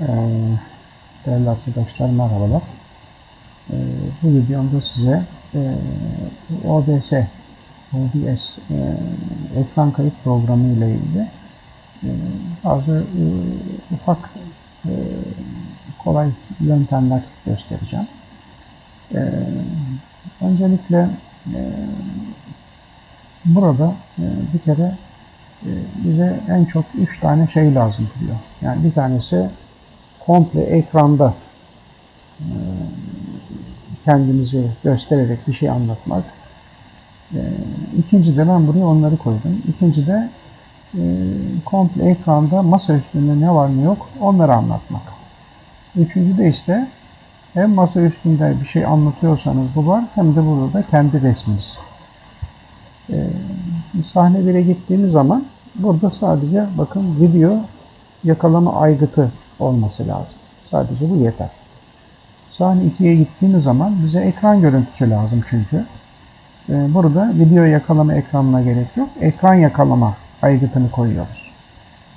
Ee, değerli arkadaşlar merhabalar. Ee, bu videomda size e, OBS, OBS e, ekran kayıt programı ile ilgili e, bazı ufak kolay yöntemler göstereceğim. Öncelikle burada bir kere bize en çok üç tane şey lazım diyor. Yani bir tanesi komple ekranda e, kendimizi göstererek bir şey anlatmak. E, İkinci de ben buraya onları koydum. İkinci de e, komple ekranda masa üstünde ne var ne yok onları anlatmak. Üçüncü de işte hem masa üstünde bir şey anlatıyorsanız bu var hem de burada da kendi resminiz. Sahne 1'e gittiğimiz zaman burada sadece bakın video yakalama aygıtı olması lazım. Sadece bu yeter. Sahne 2'ye gittiğimiz zaman bize ekran görüntüsü lazım çünkü. Ee, burada video yakalama ekranına gerek yok. Ekran yakalama aygıtını koyuyoruz.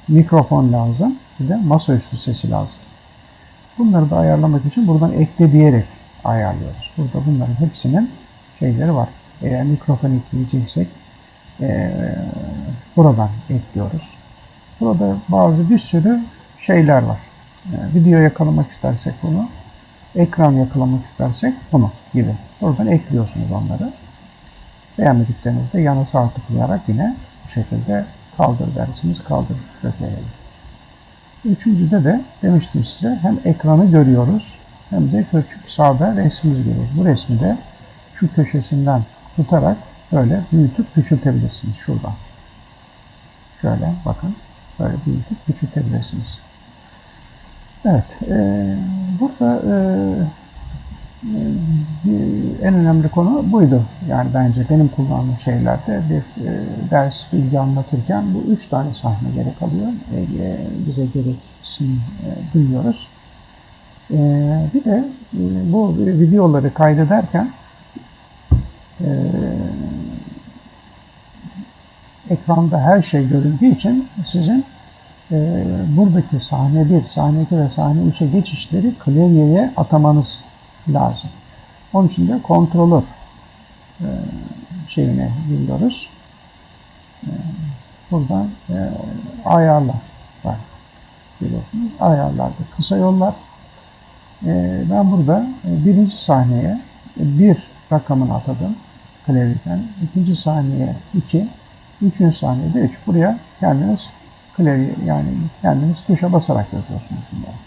Mikrofon lazım. Bir de masaüstü sesi lazım. Bunları da ayarlamak için buradan ekle diyerek ayarlıyoruz. Burada bunların hepsinin şeyleri var. Eğer mikrofon ekleyeceksek ee, buradan ekliyoruz. Burada bazı bir sürü şeyler var. Yani video yakalamak istersek bunu, ekran yakalamak istersek bunu gibi. Buradan ekliyorsunuz onları. Beğenmediklerinizde yana sağ tıklayarak yine bu şekilde kaldır dersiniz, kaldır kökleyelim. Üçüncüde de demiştim size hem ekranı görüyoruz hem de küçük sağda resmimiz görüyoruz. Bu resmi de şu köşesinden tutarak böyle büyütüp küçültebilirsiniz şuradan. Şöyle bakın böyle büyütüp küçültebilirsiniz. Evet, e, burada e, bir, en önemli konu buydu. Yani bence benim kullandığım şeylerde bir e, ders bilgi anlatırken bu üç tane sahne gerek alıyor. E, e, bize gereksin e, duyuyoruz. E, bir de e, bu videoları kaydederken e, ekranda her şey göründüğü için sizin e, buradaki sahne 1, sahne 2 ve sahne 3'e geçişleri klavyeye atamanız lazım. Onun için de kontrolör e, şeyine giriyoruz. E, buradan e, ayarlar var. Biliyorsunuz. Ayarlarda kısa yollar. E, ben burada e, birinci sahneye bir rakamını atadım klavyeden. ikinci saniyeye 2, üçüncü saniyede 3. Buraya kendiniz klavye yani kendiniz tuşa basarak yapıyorsunuz bunları.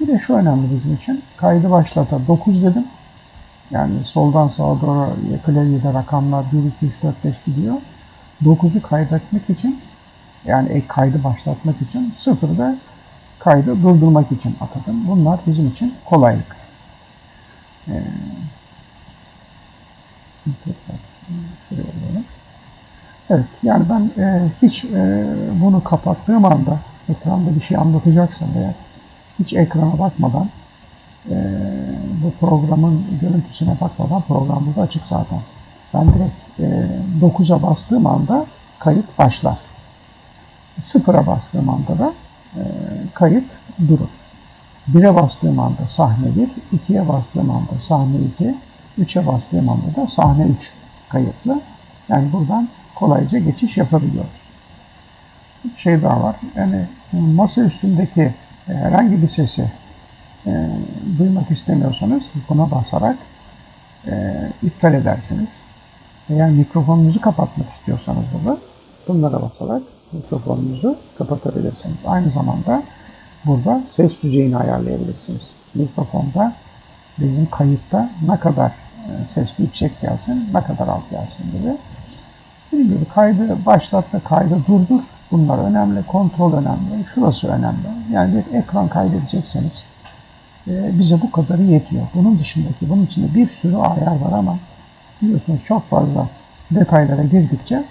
Bir de şu önemli bizim için. Kaydı başlata 9 dedim. Yani soldan sağa doğru klavyede rakamlar 1, 2, 3, 4, 5 gidiyor. 9'u kaydetmek için yani ek kaydı başlatmak için sıfırı da kaydı durdurmak için atadım. Bunlar bizim için kolaylık. Ee, Evet, yani ben e, hiç e, bunu kapattığım anda, ekranda bir şey anlatacaksam eğer, hiç ekrana bakmadan, e, bu programın görüntüsüne bakmadan, program burada açık zaten. Ben direkt e, 9'a bastığım anda kayıt başlar. Sıfıra bastığım anda da e, kayıt durur. 1'e bastığım anda sahne 1, 2'ye bastığım anda sahne 2, 3'e bastığım anda da sahne 3 kayıtlı. Yani buradan kolayca geçiş yapabiliyoruz. Bir şey daha var. Yani masa üstündeki herhangi bir sesi e, duymak istemiyorsanız buna basarak e, iptal edersiniz. Eğer mikrofonunuzu kapatmak istiyorsanız burada bunlara basarak mikrofonunuzu kapatabilirsiniz. Aynı zamanda burada ses düzeyini ayarlayabilirsiniz. Mikrofonda bizim kayıtta ne kadar ses yüksek gelsin, ne kadar alt gelsin gibi. Dediğim gibi kaydı başlat ve kaydı durdur. Bunlar önemli. Kontrol önemli. Şurası önemli. Yani bir ekran kaydedecekseniz e, bize bu kadarı yetiyor. Bunun dışındaki, bunun içinde bir sürü ayar var ama biliyorsunuz çok fazla detaylara girdikçe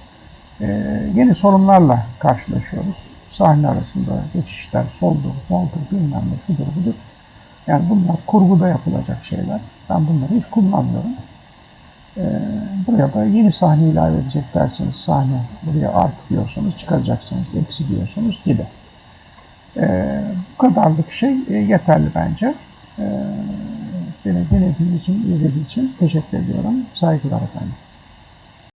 e, yeni sorunlarla karşılaşıyoruz. Sahne arasında geçişler, soldur, soldur, bilmem ne, şudur, budur. Yani bunlar kurguda yapılacak şeyler. Ben bunları hiç kullanmıyorum. Ee, buraya da yeni sahne ilave edecek derseniz sahne buraya art diyorsanız çıkaracaksınız, eksi diyorsunuz gibi. Ee, bu kadarlık şey e, yeterli bence. E, beni dinlediğiniz için, izlediğiniz için teşekkür ediyorum. Saygılar efendim.